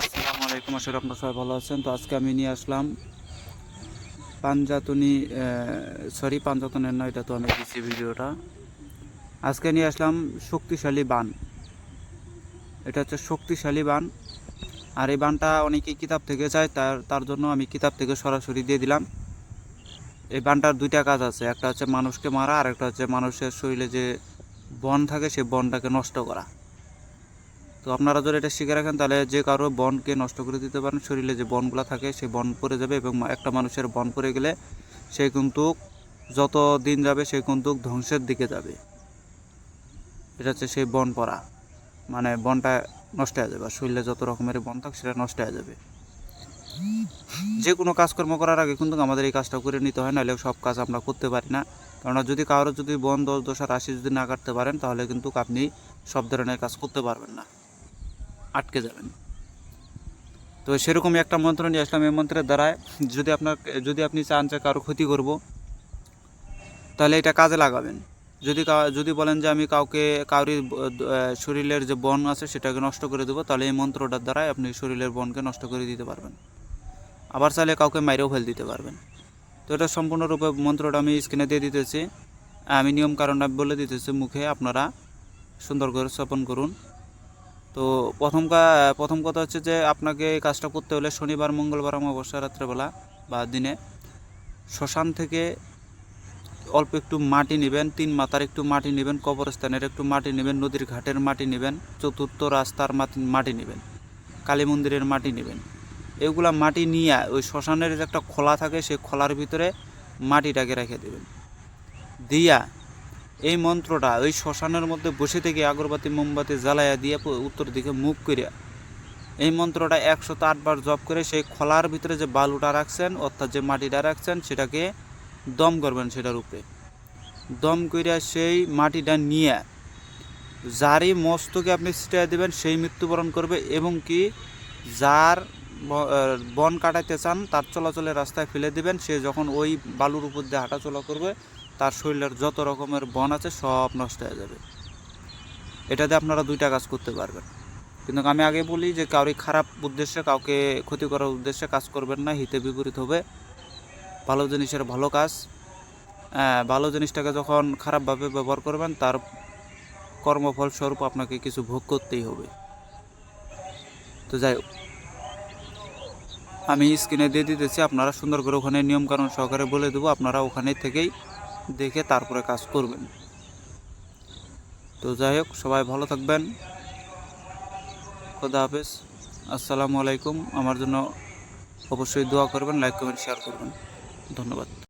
আসসালামু আলাইকুম আসলে আপনারা সবাই ভালো আছেন। তো আজকে আমি নিয়ে আসলাম পাঞ্জাতনি সরি পাঞ্জাতনের নয়, এটা তো আমি দিচ্ছি ভিডিওটা। আজকে নিয়ে আসলাম শক্তিশালী বান। এটা হচ্ছে শক্তিশালী বান। আর এই বানটা অনেকেই কিতাব থেকে চায়, তার তার জন্য আমি কিতাব থেকে সরাসরি দিয়ে দিলাম। এই বানটার দুইটা কাজ আছে, একটা হচ্ছে মানুষকে মারা আর একটা হচ্ছে মানুষের শরীরে যে বন থাকে সেই বনটাকে নষ্ট করা। তো আপনারা যদি এটা শিখে রাখেন, তাহলে যে কারও বনকে নষ্ট করে দিতে পারেন, শরীরে যে বনগুলো থাকে সেই বন পড়ে যাবে এবং একটা মানুষের বন পড়ে গেলে সে কিন্তু যত দিন যাবে সে কিন্তু ধ্বংসের দিকে যাবে। এটা হচ্ছে সেই বন পড়া। মানে বনটা নষ্ট হয়ে যাবে শরীরে যত রকমের বন থাক সেটা নষ্ট হয়ে যাবে। যে কোনো কাজকর্ম করার আগে কিন্তু আমাদের এই কাজটা করে নিতে হয়, নাহলে সব কাজ আমরা করতে পারি না। কেননা যদি কারোর যদি বন, দশ, দশা, রাশি যদি না কাটতে পারেন, তাহলে কিন্তু আপনি সব ধরনের কাজ করতে পারবেন না। আটকে যাবেন। তো সেরকমই একটা মন্ত্র নিয়ে আসলাম। এই মন্ত্রের দ্বারায় যদি আপনার, যদি আপনি চান যে কারও ক্ষতি করব, তাহলে এটা কাজে লাগাবেন। যদি যদি বলেন যে আমি কাউকে কাউরি শরীরের যে বন আছে সেটাকে নষ্ট করে দেবো, তাহলে এই মন্ত্রটার দ্বারাই আপনি শরীরের বনকে নষ্ট করে দিতে পারবেন। আবার চাইলে কাউকে মাইরেও ফেল দিতে পারবেন। তো এটা সম্পূর্ণরূপে মন্ত্রটা আমি স্ক্রিনে দিয়ে দিতেছি। আমি নিয়ম কারণটা বলে দিতেছি, মুখে আপনারা সুন্দর করে স্থাপন করুন। তো প্রথম প্রথম কথা হচ্ছে যে আপনাকে এই কাজটা করতে হলে শনিবার, মঙ্গলবার, অমাবস্যা, রাত্রেবেলা বা দিনে শ্মশান থেকে অল্প একটু মাটি নেবেন, তিন মাথার একটু মাটি নেবেন, কবরস্থানের একটু মাটি নেবেন, নদীর ঘাটের মাটি নেবেন, চতুর্থ রাস্তার মাটি মাটি নেবেন, কালী মন্দিরের মাটি নেবেন। এগুলা মাটি নিয়ে ওই শ্মশানের যে একটা খোলা থাকে, সেই খোলার ভিতরে মাটিটাকে রেখে দেবেন। দিয়া এই মন্ত্রটা ওই শ্মশানের মধ্যে বসে থেকে আগরবাতি মোমবাতি জ্বালাইয়া দিয়ে উত্তর দিকে মুখ করিয়া। এই মন্ত্রটা একশো আটবার জপ করে সেই খোলার ভিতরে যে বালুটা রাখছেন, অর্থাৎ যে মাটিটা রাখছেন, সেটাকে দম করবেন সেটার উপরে দম করিয়া সেই মাটিটা নিয়ে যারই মস্তকে আপনি ছিটিয়ে দেবেন, সেই মৃত্যুবরণ করবে এবং কি? যার বন কাটাইতে চান, তার চলাচলের রাস্তায় ফেলে দিবেন। সে যখন ওই বালুর উপর দিয়ে হাঁটাচলা করবে, তার শরীরের যত রকমের বন আছে সব নষ্ট হয়ে যাবে। এটাতে আপনারা দুইটা কাজ করতে পারবেন। কিন্তু আমি আগে বলি যে, কাউরি খারাপ উদ্দেশ্যে, কাউকে ক্ষতি করার উদ্দেশ্যে কাজ করবেন না, হিতে বিপরীত হবে। ভালো জিনিসের ভালো কাজ। ভালো জিনিসটাকে যখন খারাপভাবে ব্যবহার করবেন, তার কর্মফল স্বরূপ আপনাকে কিছু ভোগ করতেই হবে। তো যাই আমি স্ক্রিনে দিয়ে দিতেছি, আপনারা সুন্দর করে ওখানে নিয়মকানুন সহকারে বলে দেবো, আপনারা ওখানে থেকেই দেখে তারপরে কাজ করবেন। তো যাই হোক, সবাই ভালো থাকবেন। খোদা হাফেজ। আসসালামু আলাইকুম। আমার জন্য অবশ্যই দোয়া করবেন, লাইক, কমেন্ট, শেয়ার করবেন। ধন্যবাদ।